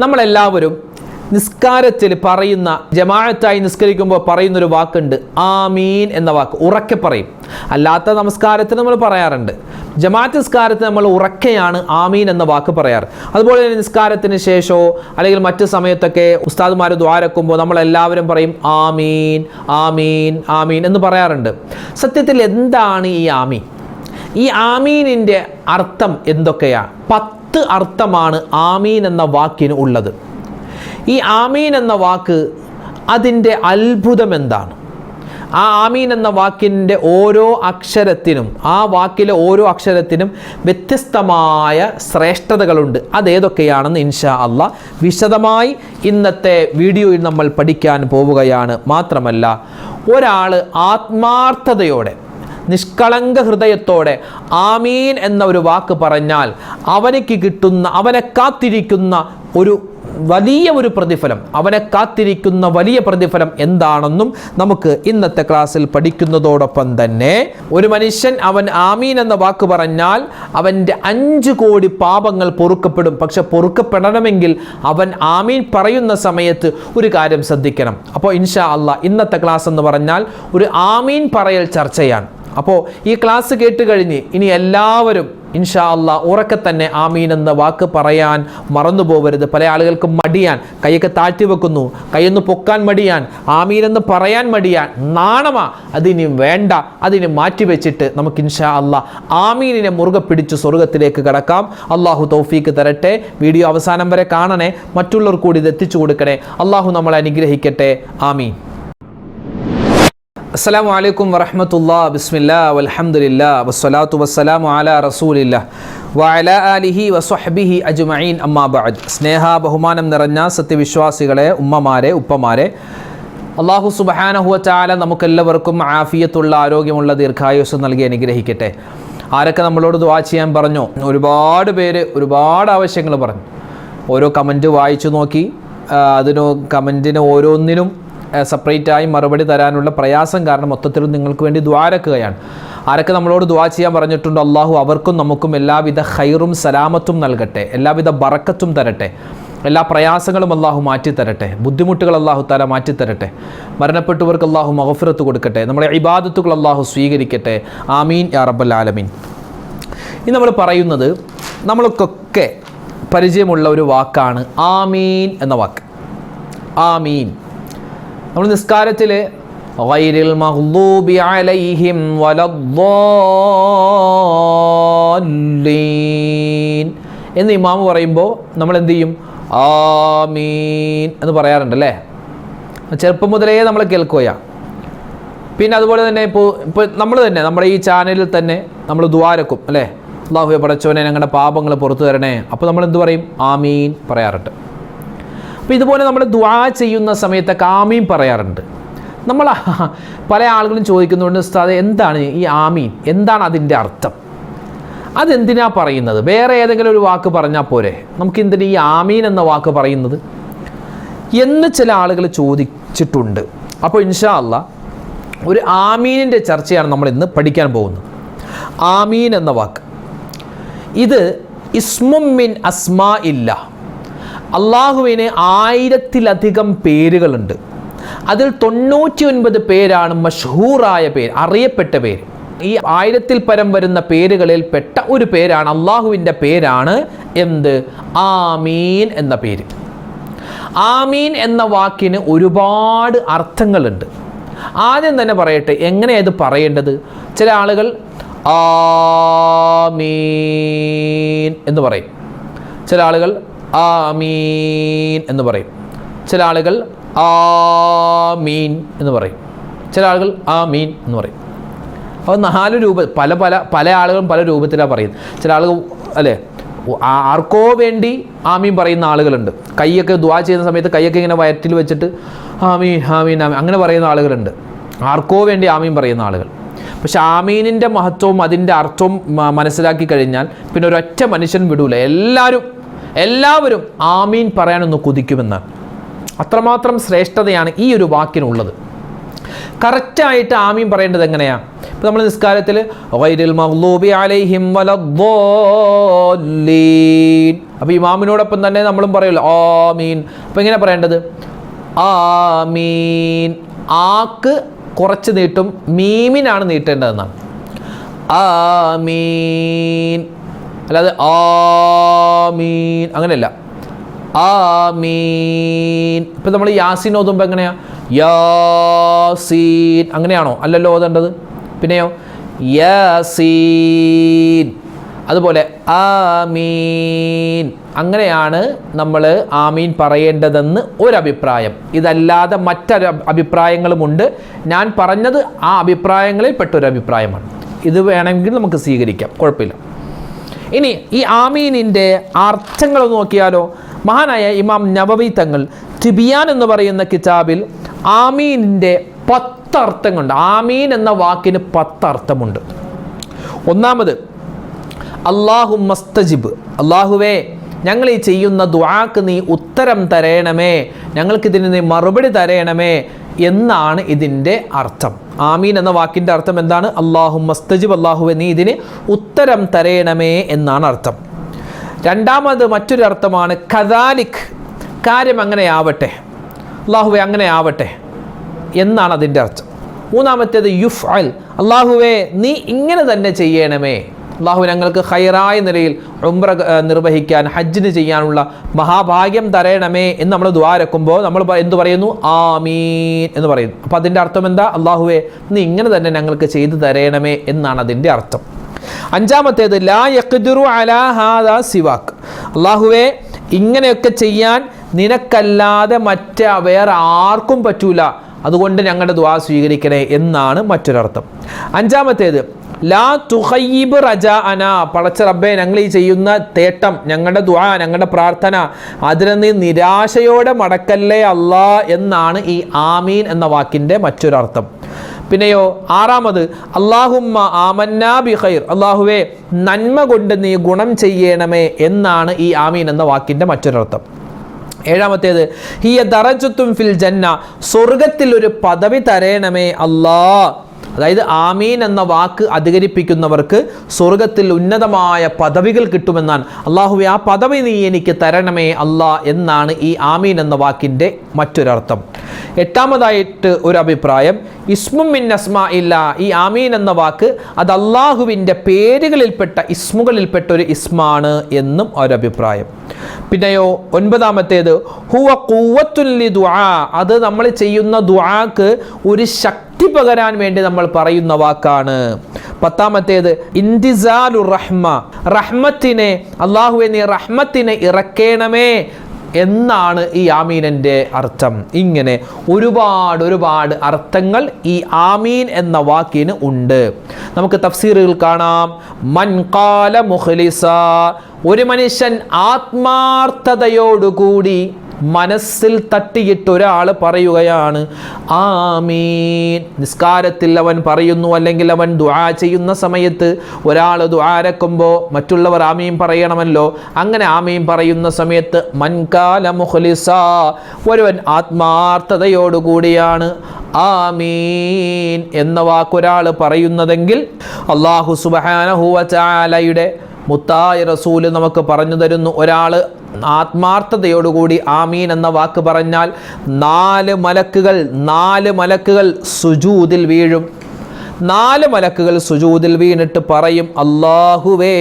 നമ്മളെല്ലാവരും നിസ്കാരത്തിൽ പറയുന്ന ജമാഅത്തായി നിസ്കരിക്കുമ്പോൾ പറയുന്നൊരു വാക്കുണ്ട് ആമീൻ എന്ന വാക്ക്. ഉറക്കെ പറയും. അല്ലാത്ത നമസ്കാരത്തിന് നമ്മൾ പറയാറുണ്ട്. ജമാഅത്ത് നിസ്കാരത്തിന് നമ്മൾ ഉറക്കെയാണ് ആമീൻ എന്ന വാക്ക് പറയാറ്. അതുപോലെ തന്നെ നിസ്കാരത്തിന് ശേഷമോ അല്ലെങ്കിൽ മറ്റു സമയത്തൊക്കെ ഉസ്താദുമാർ ദ്വാരക്കുമ്പോൾ നമ്മളെല്ലാവരും പറയും ആമീൻ ആമീൻ ആമീൻ എന്ന് പറയാറുണ്ട്. സത്യത്തിൽ എന്താണ് ഈ ആമീൻ? ഈ ആമീനിന്റെ അർത്ഥം എന്തൊക്കെയാണ്? പത്ത് അർത്ഥമാണ് ആമീൻ എന്ന വാക്കിന് ഉള്ളത്. ഈ ആമീൻ എന്ന വാക്ക് അതിന്റെ അത്ഭുതം എന്താണ്? ആ ആമീൻ എന്ന വാക്കിന്റെ ഓരോ അക്ഷരത്തിനും ആ വാക്കിലെ ഓരോ അക്ഷരത്തിനും വ്യത്യസ്തമായ ശ്രേഷ്ഠതകളുണ്ട്. അതേതൊക്കെയാണെന്ന് ഇൻഷാ അല്ല വിശദമായി ഇന്നത്തെ വീഡിയോയിൽ നമ്മൾ പഠിക്കാൻ പോവുകയാണ്. മാത്രമല്ല ഒരാൾ ആത്മാർത്ഥതയോടെ നിഷ്കളങ്ക ഹൃദയത്തോടെ ആമീൻ എന്ന ഒരു വാക്ക് പറഞ്ഞാൽ അവനക്ക് കിട്ടുന്ന അവനെ കാത്തിരിക്കുന്ന ഒരു വലിയ ഒരു പ്രതിഫലം അവനെ കാത്തിരിക്കുന്ന വലിയ പ്രതിഫലം എന്താണെന്നും നമുക്ക് ഇന്നത്തെ ക്ലാസ്സിൽ പഠിക്കുന്നതോടൊപ്പം തന്നെ ഒരു മനുഷ്യൻ അവൻ ആമീൻ എന്ന വാക്ക് പറഞ്ഞാൽ അവന്റെ അഞ്ച് കോടി പാപങ്ങൾ പൊറുക്കപ്പെടും. പക്ഷെ പൊറുക്കപ്പെടണമെങ്കിൽ അവൻ ആമീൻ പറയുന്ന സമയത്ത് ഒരു കാര്യം ശ്രദ്ധിക്കണം. അപ്പോൾ ഇൻഷാ അല്ല ഇന്നത്തെ ക്ലാസ് എന്ന് പറഞ്ഞാൽ ഒരു ആമീൻ പറയൽ ചർച്ചയാണ്. അപ്പോൾ ഈ ക്ലാസ് കേട്ട് കഴിഞ്ഞ് ഇനി എല്ലാവരും ഇൻഷാ അല്ല ഉറക്കെ തന്നെ ആമീൻ എന്ന വാക്ക് പറയാൻ മറന്നു പോകരുത് പല ആളുകൾക്ക് മടിയാൻ കൈയൊക്കെ താഴ്ത്തി വെക്കുന്നു. കൈയൊന്ന് പൊക്കാൻ മടിയാൻ ആമീൻ എന്ന് പറയാൻ മടിയാൻ നാണമാ. അതിനി വേണ്ട അതിന് മാറ്റി വെച്ചിട്ട് നമുക്ക് ഇൻഷാ അല്ല ആമീനിനെ മുറുകെ പിടിച്ച് സ്വർഗത്തിലേക്ക് കടക്കാം. അള്ളാഹു തൗഫീക്ക് തരട്ടെ. വീഡിയോ അവസാനം വരെ കാണണേ. മറ്റുള്ളവർ കൂടി ഇത് എത്തിച്ചു കൊടുക്കണേ. അള്ളാഹു നമ്മളെ അനുഗ്രഹിക്കട്ടെ. ആമീൻ. അസ്സാം വലൈക്കും വറഹമത്തുല്ലാ ബിസ്മില്ല വലഹമുല്ല വസ്സലാത്തു വസ്സലാമു അല റസൂലില്ല വഅല അലിഹി വസ്വഹ്ബിഹി അജ്മഈൻ. അമ്മാ ബഅദ്. സ്നേഹ ബഹുമാനം നിറഞ്ഞ സത്യവിശ്വാസികളെ ഉമ്മമാരെ ഉപ്പമാരെ അള്ളാഹു സുബഹാനഹുവ ചാല നമുക്കെല്ലാവർക്കും ആഫിയത്തുള്ള ആരോഗ്യമുള്ള ദീർഘായുസ് നൽകി അനുഗ്രഹിക്കട്ടെ. ആരൊക്കെ നമ്മളോട് ദുവാ ചെയ്യാൻ പറഞ്ഞു? ഒരുപാട് പേര് ഒരുപാട് ആവശ്യങ്ങൾ പറഞ്ഞു. ഓരോ കമന്റ് വായിച്ചു നോക്കി അതിന് കമന്റിന് ഓരോന്നിനും സെപ്പറേറ്റ് ആയി മറുപടി തരാനുള്ള പ്രയാസം കാരണം മൊത്തത്തിൽ നിങ്ങൾക്ക് വേണ്ടി ദ്വാരക്കുകയാണ് ആരൊക്കെ നമ്മളോട് ദ്വാ ചെയ്യാൻ പറഞ്ഞിട്ടുണ്ട്? അള്ളാഹു അവർക്കും നമുക്കും എല്ലാവിധ ഹൈറും സലാമത്തും നൽകട്ടെ. എല്ലാവിധ ബറക്കത്തും തരട്ടെ. എല്ലാ പ്രയാസങ്ങളും അള്ളാഹു മാറ്റി തരട്ടെ ബുദ്ധിമുട്ടുകൾ അള്ളാഹു താല മാറ്റി തരട്ടെ മരണപ്പെട്ടവർക്ക് അള്ളാഹു മഹഫിറത്ത് കൊടുക്കട്ടെ. നമ്മുടെ ഇബാദത്തുകൾ അള്ളാഹു സ്വീകരിക്കട്ടെ. ആമീൻ യാ റബ്ബൽ ആലമീൻ. ഇനി നമ്മൾ പറയുന്നത് നമ്മൾക്കൊക്കെ പരിചയമുള്ള ഒരു വാക്കാണ് ആമീൻ എന്ന വാക്ക്. ആമീൻ. നമ്മൾ നിസ്കാരത്തിൽ വൈരിൽ മഗ്ദൂബി അലൈഹിം വലദ്ദാല്ലീൻ എന്ന് ഇമാമ് പറയുമ്പോൾ നമ്മൾ എന്ത് ചെയ്യും? ആമീൻ എന്ന് പറയാറുണ്ടല്ലേ ചെറുപ്പം മുതലേ നമ്മൾ കേൾക്കുകയാ പിന്നെ അതുപോലെ തന്നെ ഇപ്പോൾ ഇപ്പോൾ നമ്മൾ തന്നെ നമ്മുടെ ഈ ചാനലിൽ തന്നെ നമ്മൾ ദ്വാരക്കും അല്ലേ? അള്ളാഹുയെ പടച്ചോനെ ഞങ്ങളുടെ പാപങ്ങൾ പുറത്തു തരണേ. അപ്പോൾ നമ്മൾ എന്ത് പറയും? ആമീൻ പറയാറുണ്ട്. അപ്പോൾ ഇതുപോലെ നമ്മൾ ദ്വാ ചെയ്യുന്ന സമയത്ത് ആമീൻ പറയാറുണ്ട്. നമ്മൾ പല ആളുകളും ചോദിക്കുന്നുണ്ട് ഉസ്താദ് എന്താണ് ഈ ആമീൻ? എന്താണ് അതിന്റെ അർത്ഥം? അതെന്തിനാ പറയുന്നത്? വേറെ ഏതെങ്കിലും ഒരു വാക്ക് പറഞ്ഞാൽ പോരെ? നമുക്ക് എന്തിനാ ഈ ആമീൻ എന്ന വാക്ക് പറയുന്നത്? എന്ന് ചില ആളുകൾ ചോദിച്ചിട്ടുണ്ട്. അപ്പോൾ ഇൻഷാ അല്ല ഒരു ആമീനിന്റെ ചർച്ചയാണ് നമ്മൾ ഇന്ന് പഠിക്കാൻ പോകുന്നത്. ആമീൻ എന്ന വാക്ക്. ഇത് ഇസ്മുമിൻ അസ്മാ ഇല്ല അള്ളാഹുവിന് ആയിരത്തിലധികം പേരുകളുണ്ട്. അതിൽ തൊണ്ണൂറ്റി ഒൻപത് പേരാണ് മഷഹൂറായ പേര് അറിയപ്പെട്ട പേര്. ഈ ആയിരത്തിൽ പരം വരുന്ന പേരുകളിൽ പെട്ട ഒരു പേരാണ് അള്ളാഹുവിന്റെ പേരാണ് എന്ത്? ആമീൻ എന്ന പേര്. ആമീൻ എന്ന വാക്കിന് ഒരുപാട് അർത്ഥങ്ങളുണ്ട്. ആദ്യം തന്നെ പറയട്ടെ എങ്ങനെയത് പറയേണ്ടത്? ചില ആളുകൾ ആമീൻ എന്ന് പറയും. ചില ആളുകൾ ആമീൻ എന്ന് പറയും. ചില ആളുകൾ ആമീൻ എന്ന് പറയും. ചില ആളുകൾ ആമീൻ എന്ന് പറയും. അപ്പോൾ നാല് രൂപ പല പല പല ആളുകളും പല രൂപത്തിലാണ് പറയുന്നത്. ചില ആളുകൾ അല്ലേ? ആർക്കോ വേണ്ടി ആമീൻ പറയുന്ന ആളുകളുണ്ട്. കൈയൊക്കെ ദ്വാ ചെയ്യുന്ന സമയത്ത് കൈയൊക്കെ ഇങ്ങനെ വയറ്റിൽ വെച്ചിട്ട് ആമീൻ ആമീൻ ആമീൻ അങ്ങനെ പറയുന്ന ആളുകളുണ്ട്. ആർക്കോ വേണ്ടി ആമീൻ പറയുന്ന ആളുകൾ. പക്ഷെ ആമീനിന്റെ മഹത്വവും അതിന്റെ അർത്ഥവും മനസ്സിലാക്കി കഴിഞ്ഞാൽ പിന്നെ ഒരൊറ്റ മനുഷ്യൻ വിടൂല. എല്ലാവരും എല്ലാവരും ആമീൻ പറയാനൊന്ന് കുതിക്കുമെന്ന്. അത്രമാത്രം ശ്രേഷ്ഠതയാണ് ഈ ഒരു വാക്കിനുള്ളത്. കറക്റ്റായിട്ട് ആമീൻ പറയേണ്ടത് എങ്ങനെയാണ് ഇപ്പം നമ്മൾ നിസ്കാരത്തിൽ വൈരിൽ മഗ്ലൂബി അലൈഹിം വലദ്ദാല്ലീൻ. അപ്പോൾ ഇമാമിനോടൊപ്പം തന്നെ നമ്മളും പറയുമല്ലോ ആമീൻ. അപ്പോൾ എങ്ങനെ പറയേണ്ടത്? ആമീൻ. ആക്ക് കുറച്ച് നീട്ടും മീമിനാണ് നീട്ടേണ്ടതെന്നാണ്. ആമീൻ. അല്ലാതെ ആമീൻ അങ്ങനെയല്ല. ആമീൻ. ഇപ്പം നമ്മൾ യാസീൻ ഓതുമ്പോൾ എങ്ങനെയാ? യാസീൻ. അങ്ങനെയാണോ? അല്ലല്ലോ ഓതേണ്ടത്. പിന്നെയോ? യാസീൻ. അതുപോലെ ആമീൻ. അങ്ങനെയാണ് നമ്മൾ ആമീൻ പറയേണ്ടതെന്ന് ഒരഭിപ്രായം. ഇതല്ലാതെ മറ്റൊരു അഭിപ്രായങ്ങളുമുണ്ട്. ഞാൻ പറഞ്ഞത് ആ അഭിപ്രായങ്ങളിൽ പെട്ടൊരു അഭിപ്രായമാണ് ഇത് വേണമെങ്കിൽ നമുക്ക് സ്വീകരിക്കാം. കുഴപ്പമില്ല. ഇനി ഈ ആമീനിന്റെ അർത്ഥങ്ങൾ നോക്കിയാലോ. മഹാനായ ഇമാം നവവി തങ്ങൾ തിബിയാൻ എന്ന് പറയുന്ന കിതാബിൽ ആമീനിന്റെ പത്തർത്ഥങ്ങളുണ്ട്. ആമീൻ എന്ന വാക്കിന് പത്തർത്ഥമുണ്ട്. ഒന്നാമത് അള്ളാഹു മസ്തജിബ് അള്ളാഹുവേ ഞങ്ങൾ ഈ ചെയ്യുന്ന ദുആക്ക് നീ ഉത്തരം തരയണമേ ഞങ്ങൾക്കിതിന് നീ മറുപടി തരയണമേ എന്നാണ് ഇതിന്റെ അർത്ഥം. ആമീൻ എന്ന വാക്കിന്റെ അർത്ഥം എന്താണ്? അള്ളാഹു മസ്തജിബ് അള്ളാഹു നീ ഇതിന് ഉത്തരം തരയണമേ എന്നാണ് അർത്ഥം. രണ്ടാമത് മറ്റൊരു അർത്ഥമാണ് കദാലിക്. കാര്യം അങ്ങനെ ആവട്ടെ അള്ളാഹുവെ അങ്ങനെ ആവട്ടെ എന്നാണ് അതിന്റെ അർത്ഥം. മൂന്നാമത്തേത് യുഫ് അൽ അള്ളാഹുവെ നീ ഇങ്ങനെ തന്നെ ചെയ്യണമേ. അള്ളാഹു ഞങ്ങൾക്ക് ഹൈറായ നിലയിൽ ഉംറ നിർവഹിക്കാൻ ഹജ്ജിന് ചെയ്യാനുള്ള മഹാഭാഗ്യം തരയണമേ എന്ന് നമ്മൾ ദ്വാരക്കുമ്പോൾ നമ്മൾ എന്ത് പറയുന്നു? ആമീൻ എന്ന് പറയുന്നു. അപ്പം അതിന്റെ അർത്ഥം എന്താ? അള്ളാഹുവെ നീ ഇങ്ങനെ തന്നെ ഞങ്ങൾക്ക് ചെയ്തു തരയണമേ എന്നാണ് അതിന്റെ അർത്ഥം. അഞ്ചാമത്തേത് ലാ യഖ്ദിറു അലാ ഹാദാ സിവാക്ക് അള്ളാഹുവെ ഇങ്ങനെയൊക്കെ ചെയ്യാൻ നിനക്കല്ലാതെ മറ്റേ വേറെ ആർക്കും പറ്റൂല. അതുകൊണ്ട് ഞങ്ങളുടെ ദ്വാ സ്വീകരിക്കണേ എന്നാണ് മറ്റൊരർത്ഥം. അഞ്ചാമത്തേത് ലാ തുഹയ്യിബ് റജ അന പടച്ച റബ്ബെ ഞങ്ങൾ ഈ ചെയ്യുന്ന തേട്ടം ഞങ്ങളുടെ ദുആ ഞങ്ങളുടെ പ്രാർത്ഥന അതിനെ നീ നിരാശയോടെ മടക്കല്ലേ അല്ലാ എന്നാണ് ഈ ആമീൻ എന്ന വാക്കിന്റെ മറ്റൊരർത്ഥം. പിന്നെയോ ആറാമത് അള്ളാഹുമ്മ ആമന്നാ ബി ഖൈർ. അള്ളാഹുവെ നന്മ കൊണ്ട് നീ ഗുണം ചെയ്യണമേ എന്നാണ് ഈ ആമീൻ എന്ന വാക്കിന്റെ മറ്റൊരർത്ഥം. ഏഴാമത്തേത് ഹിയ ദറജത്തും ഫിൽ ജന്ന. സ്വർഗത്തിൽ ഒരു പദവി തരേണമേ അല്ലാ. അതായത് ആമീൻ എന്ന വാക്ക് അധികരിപ്പിക്കുന്നവർക്ക് സ്വർഗത്തിൽ ഉന്നതമായ പദവികൾ കിട്ടുമെന്നാണ്. അള്ളാഹുവെ ആ പദവി നീ എനിക്ക് തരണമേ അല്ലാ എന്നാണ് ഈ ആമീൻ എന്ന വാക്കിന്റെ മറ്റൊരർത്ഥം. എട്ടാമതായിട്ട് ഒരു അഭിപ്രായം ഇസ്മും മിൻ അസ്മാ ഇല്ല ഈ ആമീൻ എന്ന വാക്ക് അത് അള്ളാഹുവിന്റെ പേരുകളിൽപ്പെട്ട ഇസ്മുകളിൽപ്പെട്ട ഒരു ഇസ്മാണ് എന്നും ഒരഭിപ്രായം. പിന്നെയോ ഒൻപതാമത്തേത് ഹുവ കൂവത്തുല്ലി ദുആ അത് നമ്മൾ ചെയ്യുന്ന ദുആക്ക് ഒരു ശക്തി പകരാൻ വേണ്ടി നമ്മൾ പറയുന്ന വാക്കാണ്. പത്താമത്തേത് ഇന്തിസാലു റഹ്മ. റഹ്മത്തിനെ അള്ളാഹുവെ നീ റഹ്മത്തിനെ ഇറക്കേണമേ എന്നാണ് ഈ ആമീനന്റെ അർത്ഥം. ഇങ്ങനെ ഒരുപാട് ഒരുപാട് അർത്ഥങ്ങൾ ഈ ആമീൻ എന്ന വാക്കിന് ഉണ്ട്. നമുക്ക് തഫ്സീറുകൾ കാണാം. മൻകാല മുഖ്ലിസ. ഒരു മനുഷ്യൻ ആത്മാർത്ഥതയോടുകൂടി മനസ്സിൽ തട്ടിയിട്ട് ഒരാൾ പറയുകയാണ് ആമീൻ. നിസ്കാരത്തിൽ അവൻ പറയുന്നു അല്ലെങ്കിൽ അവൻ ദുആ ചെയ്യുന്ന സമയത്ത് ഒരാൾ ദുആരക്കുമ്പോൾ മറ്റുള്ളവർ ആമീൻ പറയണമല്ലോ. അങ്ങനെ ആമീൻ പറയുന്ന സമയത്ത് മൻകാല മുഖ്ലിസ ഒരുവൻ ആത്മാർത്ഥതയോടുകൂടിയാണ് ആമീൻ എന്ന വാക്കൊരാൾ പറയുന്നതെങ്കിൽ അള്ളാഹു സുബാനഹുവചാലയുടെ മുത്തായ റസൂൽ നമുക്ക് പറഞ്ഞു തരുന്നു. ഒരാൾ ആത്മാർത്ഥതയോടുകൂടി ആമീൻ എന്ന വാക്ക് പറഞ്ഞാൽ നാല് മലക്കുകൾ നാല് മലക്കുകൾ സുജൂതിൽ വീഴും. നാല് മലക്കുകൾ സുജൂതിൽ വീണിട്ട് പറയും അള്ളാഹുവേ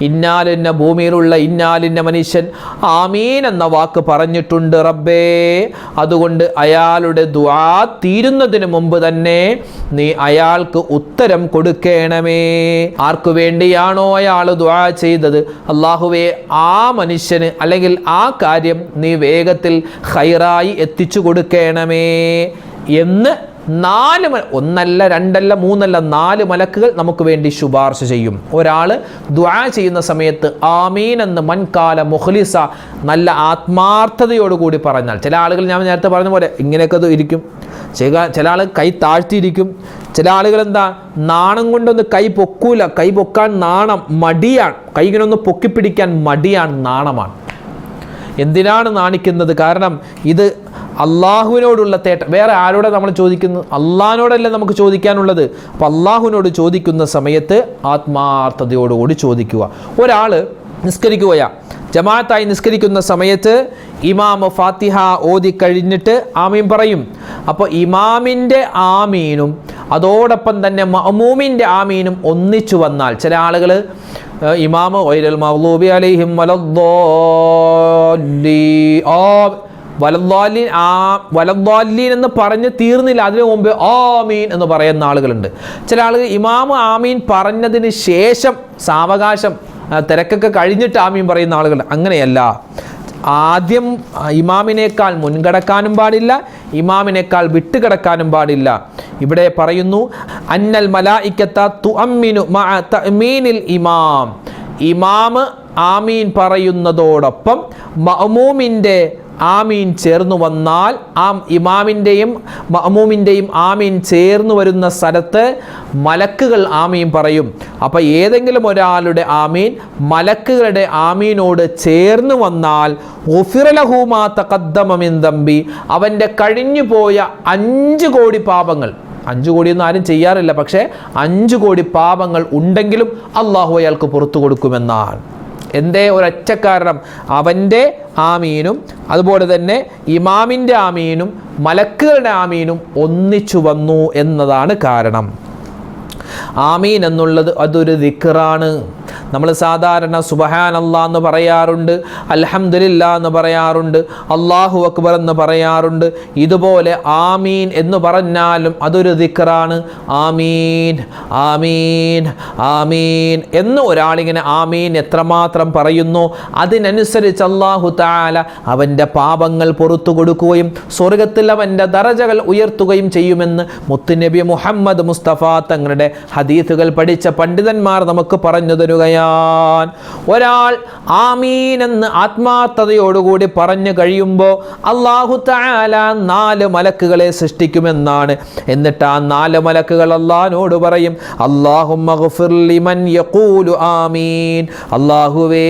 ഇന്നാലിന്ന ഭൂമിയിലുള്ള ഇന്നാലിന്ന മനുഷ്യൻ ആമീൻ എന്ന വാക്ക് പറഞ്ഞിട്ടുണ്ട് റബ്ബേ. അതുകൊണ്ട് അയാളുടെ ദ്വാ തീരുന്നതിന് മുമ്പ് തന്നെ നീ അയാൾക്ക് ഉത്തരം കൊടുക്കണമേ. ആർക്കു വേണ്ടിയാണോ അയാൾ ദ്വാ ചെയ്തത്? അള്ളാഹുവേ ആ മനുഷ്യന് അല്ലെങ്കിൽ ആ കാര്യം നീ വേഗത്തിൽ ഹൈറായി എത്തിച്ചു കൊടുക്കണമേ എന്ന് നാല് ഒന്നല്ല രണ്ടല്ല മൂന്നല്ല നാല് മലക്കുകൾ നമുക്ക് വേണ്ടി ശുപാർശ ചെയ്യും. ഒരാൾ ദ്വാ ചെയ്യുന്ന സമയത്ത് ആമീൻ എന്ന് മൻകാല മുഖ്ലിസ നല്ല ആത്മാർത്ഥതയോടുകൂടി പറഞ്ഞാൽ ചില ആളുകൾ ഞാൻ നേരത്തെ പറഞ്ഞ പോലെ ഇങ്ങനെയൊക്കെ ഇരിക്കും. ചില ചില ആൾ കൈ താഴ്ത്തിയിരിക്കും. ചില ആളുകൾ എന്താ നാണം കൊണ്ടൊന്ന് കൈ പൊക്കൂല. കൈ പൊക്കാൻ നാണം മടിയാണ്. കൈ ഇങ്ങനെ ഒന്ന് പൊക്കിപ്പിടിക്കാൻ മടിയാണ് നാണമാണ്. എന്തിനാണ് നാണിക്കുന്നത്? കാരണം ഇത് അള്ളാഹുവിനോടുള്ള തേട്ടം വേറെ ആരോടെ നമ്മൾ ചോദിക്കുന്നു? അള്ളാഹിനോടല്ല നമുക്ക് ചോദിക്കാനുള്ളത്? അപ്പോൾ അള്ളാഹുവിനോട് ചോദിക്കുന്ന സമയത്ത് ആത്മാർത്ഥതയോടുകൂടി ചോദിക്കുക. ഒരാൾ നിസ്കരിക്കുകയാ. ജമാഅത്തായി നിസ്കരിക്കുന്ന സമയത്ത് ഇമാമ് ഫാത്തിഹ ഓതി കഴിഞ്ഞിട്ട് ആമീൻ പറയും. അപ്പോൾ ഇമാമിന്റെ ആമീനും അതോടൊപ്പം തന്നെ മമൂമിന്റെ ആമീനും ഒന്നിച്ചു വന്നാൽ ചില ആളുകൾ ഇമാമ് വൈരൽ മൗലൂബി അലൈഹിം വലദ്ദാലി ആ വലദ്ദാലീൻ ആ വലദ്വാലീൻ എന്ന് പറഞ്ഞ് തീർന്നില്ല. അതിനു മുമ്പ് ആമീൻ എന്ന് പറയുന്ന ആളുകളുണ്ട്. ചില ആളുകൾ ഇമാമ് ആമീൻ പറഞ്ഞതിന് ശേഷം സാവകാശം തിരക്കൊക്കെ കഴിഞ്ഞിട്ട് ആമീൻ പറയുന്ന ആളുകൾ. അങ്ങനെയല്ല. ആദ്യം ഇമാമിനേക്കാൾ മുൻകടക്കാനും പാടില്ല ഇമാമിനേക്കാൾ വിട്ടുകിടക്കാനും പാടില്ല. ഇവിടെ പറയുന്നു അന്നൽ മലായിക്കത്ത മഅ തഅ്മീനിൽ ഇമാം. ഇമാം ആമീൻ പറയുന്നതോടൊപ്പം മഅമൂമിന്റെ ആമീൻ ചേർന്നു വന്നാൽ ആ ഇമാമിന്റെയും മമൂമിന്റെയും ആമീൻ ചേർന്ന് വരുന്ന സ്ഥലത്ത് മലക്കുകൾ ആമീൻ പറയും. അപ്പോൾ ഏതെങ്കിലും ഒരാളുടെ ആമീൻ മലക്കുകളുടെ ആമീനോട് ചേർന്ന് വന്നാൽ ഒഫിറലഹൂമാ തക്കദ്ദമിൻ തമ്പി അവന്റെ കഴിഞ്ഞു പോയ അഞ്ച് കോടി പാപങ്ങൾ അഞ്ചു കോടിയൊന്നും ആരും ചെയ്യാറില്ല പക്ഷേ അഞ്ചു കോടി പാപങ്ങൾ ഉണ്ടെങ്കിലും അള്ളാഹു അയാൾക്ക് പുറത്തു കൊടുക്കുമെന്നാണ്. എന്തേ ഒരൊറ്റ കാരണം? അവന്റെ ആമീനും അതുപോലെ തന്നെ ഇമാമിന്റെ ആമീനും മലക്കുകളുടെ ആമീനും ഒന്നിച്ചു വന്നു എന്നതാണ് കാരണം. ആമീൻ എന്നുള്ളത് അതൊരു ദിക്റാണ്. നമ്മൾ സാധാരണ സുബഹാൻ അല്ലാ എന്ന് പറയാറുണ്ട് അൽഹംദുലില്ലാ എന്ന് പറയാറുണ്ട് അള്ളാഹു അക്ബർ എന്ന് പറയാറുണ്ട്. ഇതുപോലെ ആമീൻ എന്ന് പറഞ്ഞാലും അതൊരു ദിക്റാണ്. ആമീൻ ആമീൻ ആമീൻ എന്ന് ഒരാളിങ്ങനെ ആമീൻ എത്രമാത്രം പറയുന്നു അതിനനുസരിച്ച് അള്ളാഹു താല അവന്റെ പാപങ്ങൾ പുറത്തു കൊടുക്കുകയും സ്വർഗത്തിൽ അവന്റെ ദറജകൾ ഉയർത്തുകയും ചെയ്യുമെന്ന് മുത്തുനബി മുഹമ്മദ് മുസ്തഫ തങ്ങളുടെ ഹദീസുകൾ പഠിച്ച പണ്ഡിതന്മാർ നമുക്ക് പറഞ്ഞു തരുകയാൻ ഒരാൾ ആമീൻ എന്ന് ആത്മാർത്ഥതയോടുകൂടി പറഞ്ഞു കഴിയുമ്പോൾ അള്ളാഹു താല നാല് മലക്കുകളെ സൃഷ്ടിക്കുമെന്നാണ്. എന്നിട്ട് ആ നാല് മലക്കുകൾ അള്ളഹാനോട് പറയും അള്ളാഹു ആമീൻ. അള്ളാഹുവേ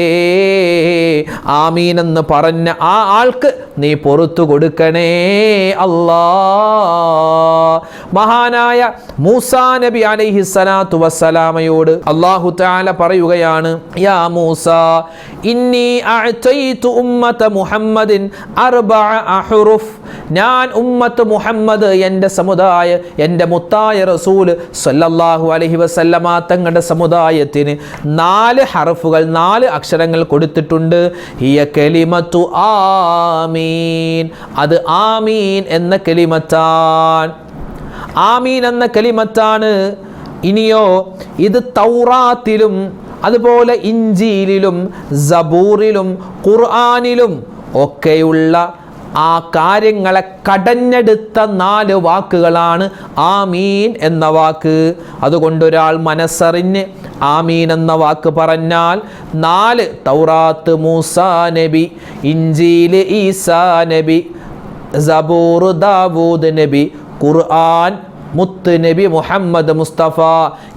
ആമീൻ എന്ന് പറഞ്ഞ ആ ആൾക്ക് നീ പുറത്തു കൊടുക്കണേ അല്ലാ. മഹാനായ മൂസാ നബി അലൈഹി സ്വലാത്തു വസ്സലാമയോട് അള്ളാഹു താല പറയുകയാണ് യാ മൂസ ഇന്നി അഅ്തൈതു ഉമ്മത മുഹമ്മദിൻ അഹ്റുഫ്. ഞാൻ ഉമ്മത്ത് മുഹമ്മദ് എന്റെ സമുദായ എന്റെ മുത്തായ റസൂൽ സല്ലല്ലാഹു അലൈഹി വസല്ലമ തങ്ങളുടെ സമുദായത്തിന് നാല് ഹർഫുകൾ നാല് അക്ഷരങ്ങൾ കൊടുത്തിട്ടുണ്ട്. ഹിയ കലിമത്തു ആമീൻ. അത് ആമീൻ എന്ന കലിമത്താൻ ആമീൻ എന്ന കലിമത്താണ്. ഇനിയോ ഇത് തൗറാത്തിലും അതുപോലെ ഇഞ്ചിയിലും സബൂറിലും ഖുർആാനിലും ഒക്കെയുള്ള ആ കാര്യങ്ങളെ കടഞ്ഞെടുത്ത നാല് വാക്കുകളാണ് ആമീൻ എന്ന വാക്ക്. അതുകൊണ്ട് ഒരാൾ മനസ്സറിഞ്ഞ് ആമീൻ എന്ന വാക്ക് പറഞ്ഞാൽ നാല് തൗറാത്ത് മൂസാ നബി ഇഞ്ചിയിൽ ഈസാ നബി സബൂർ ദാവൂദ് നബി ഖുർആൻ മുത്ത് നബി മുഹമ്മദ് മുസ്തഫ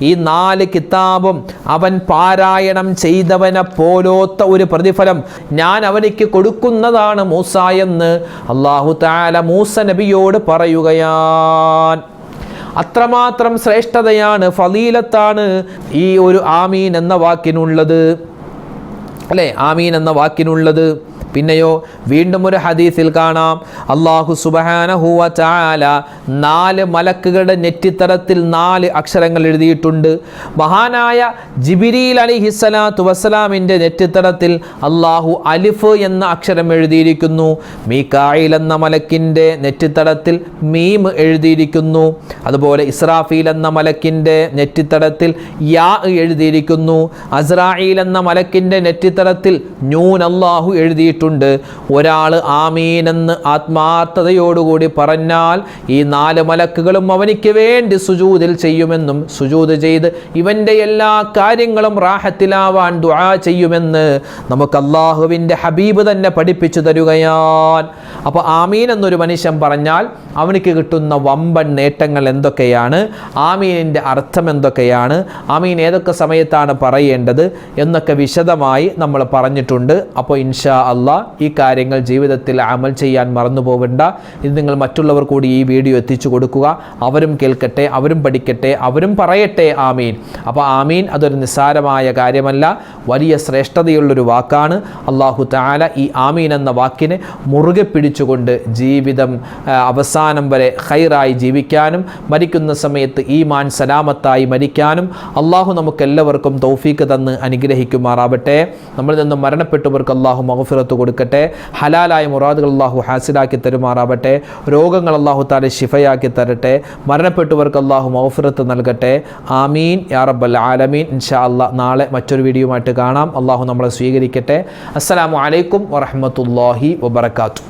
ഈ നാല് കിതാബും അവൻ പാരായണം ചെയ്തവനെ പോലോത്ത ഒരു പ്രതിഫലം ഞാൻ അവനിക്ക് കൊടുക്കുന്നതാണ് മൂസ എന്ന് അള്ളാഹു താല മൂസ നബിയോട് പറയുകയാൻ. അത്രമാത്രം ശ്രേഷ്ഠതയാണ് ഫലീലത്താണ് ഈ ഒരു ആമീൻ എന്ന വാക്കിനുള്ളത്. അല്ലേ? ആമീൻ എന്ന വാക്കിനുള്ളത്. പിന്നെയോ വീണ്ടും ഒരു ഹദീസിൽ കാണാം. അള്ളാഹു സുബഹാനഹുവ ചാല നാല് മലക്കുകളുടെ നെറ്റിത്തരത്തിൽ നാല് അക്ഷരങ്ങൾ എഴുതിയിട്ടുണ്ട്. മഹാനായ ജിബിരിയിൽ അലി ഹിസ്സലാത്തു വസ്സലാമിന്റെ നെറ്റിത്തരത്തിൽ അള്ളാഹു അലിഫ് എന്ന അക്ഷരം എഴുതിയിരിക്കുന്നു. മീക്കായിൽ എന്ന മലക്കിന്റെ നെറ്റിത്തടത്തിൽ മീം എഴുതിയിരിക്കുന്നു. അതുപോലെ ഇസ്രാഫീൽ എന്ന മലക്കിന്റെ നെറ്റിത്തടത്തിൽ യാ എഴുതിയിരിക്കുന്നു. അസ്രായിൽ എന്ന മലക്കിന്റെ നെറ്റിത്തടത്തിൽ ന്യൂൻ അള്ളാഹു എഴുതിയിട്ടുണ്ട്. ഒരാൾ ആമീനെന്ന് ആത്മാർത്ഥതയോടുകൂടി പറഞ്ഞാൽ ഈ നാല് മലക്കുകളും അവനിക്ക് വേണ്ടി സുജൂതിൽ ചെയ്യുമെന്നും സുജൂത് ചെയ്ത് ഇവന്റെ എല്ലാ കാര്യങ്ങളും റാഹത്തിലാവാൻ ദുആ ചെയ്യുമെന്ന് നമുക്ക് അള്ളാഹുവിന്റെ ഹബീബ് തന്നെ പഠിപ്പിച്ചു തരുകയാൻ അപ്പോൾ ആമീൻ എന്നൊരു മനുഷ്യൻ പറഞ്ഞാൽ അവനിക്ക് കിട്ടുന്ന വമ്പൻ നേട്ടങ്ങൾ എന്തൊക്കെയാണ്? ആമീനിന്റെ അർത്ഥം എന്തൊക്കെയാണ്? ആമീൻ ഏതൊക്കെ സമയത്താണ് പറയേണ്ടത്? എന്നൊക്കെ വിശദമായി നമ്മൾ പറഞ്ഞിട്ടുണ്ട്. അപ്പോൾ ഇൻഷാ അള്ളാഹ് ഈ കാര്യങ്ങൾ ജീവിതത്തിൽ അമൽ ചെയ്യാൻ മറന്നു പോകണ്ട ഇത് നിങ്ങൾ മറ്റുള്ളവർ കൂടി ഈ വീഡിയോ എത്തിച്ചു കൊടുക്കുക. അവരും കേൾക്കട്ടെ അവരും പഠിക്കട്ടെ അവരും പറയട്ടെ. ആമീൻ. അപ്പോൾ ആമീൻ അതൊരു നിസ്സാരമായ കാര്യമല്ല. വലിയ ശ്രേഷ്ഠതയുള്ളൊരു വാക്കാണ്. അള്ളാഹു താല ഈ ആമീൻ എന്ന വാക്കിനെ മുറുകെ പിടിച്ചുകൊണ്ട് ജീവിതം അവസാനം വരെ ഹൈറായി ജീവിക്കാനും മരിക്കുന്ന സമയത്ത് ഈ മാൻ സലാമത്തായി മരിക്കാനും അള്ളാഹു നമുക്കെല്ലാവർക്കും തൗഫീക്ക് തന്ന് അനുഗ്രഹിക്കുമാറാവട്ടെ. നമ്മളിൽ നിന്നും മരണപ്പെട്ടവർക്ക് അള്ളാഹു മഹഫിറത്ത് കൊടുക്കട്ടെ. ഹലാലായ മുറാദുകൾ അള്ളാഹു ഹാസിലാക്കി തരുമാറാവട്ടെ. രോഗങ്ങൾ അള്ളാഹു താലെ ഷിഫയാക്കി തരട്ടെ. മരണപ്പെട്ടവർക്ക് അള്ളാഹു മൗഫിറത്ത് നൽകട്ടെ. ആമീൻ. യാ റബ്ബൽ ആലമീൻ. ഇൻഷാ അല്ല നാളെ മറ്റൊരു വീഡിയോ ആയിട്ട് കാണാം. അള്ളാഹു നമ്മളെ സ്വീകരിക്കട്ടെ. അസ്സലാമു അലൈക്കും വറഹ്മത്തുള്ളാഹി വബറകാതുഹു.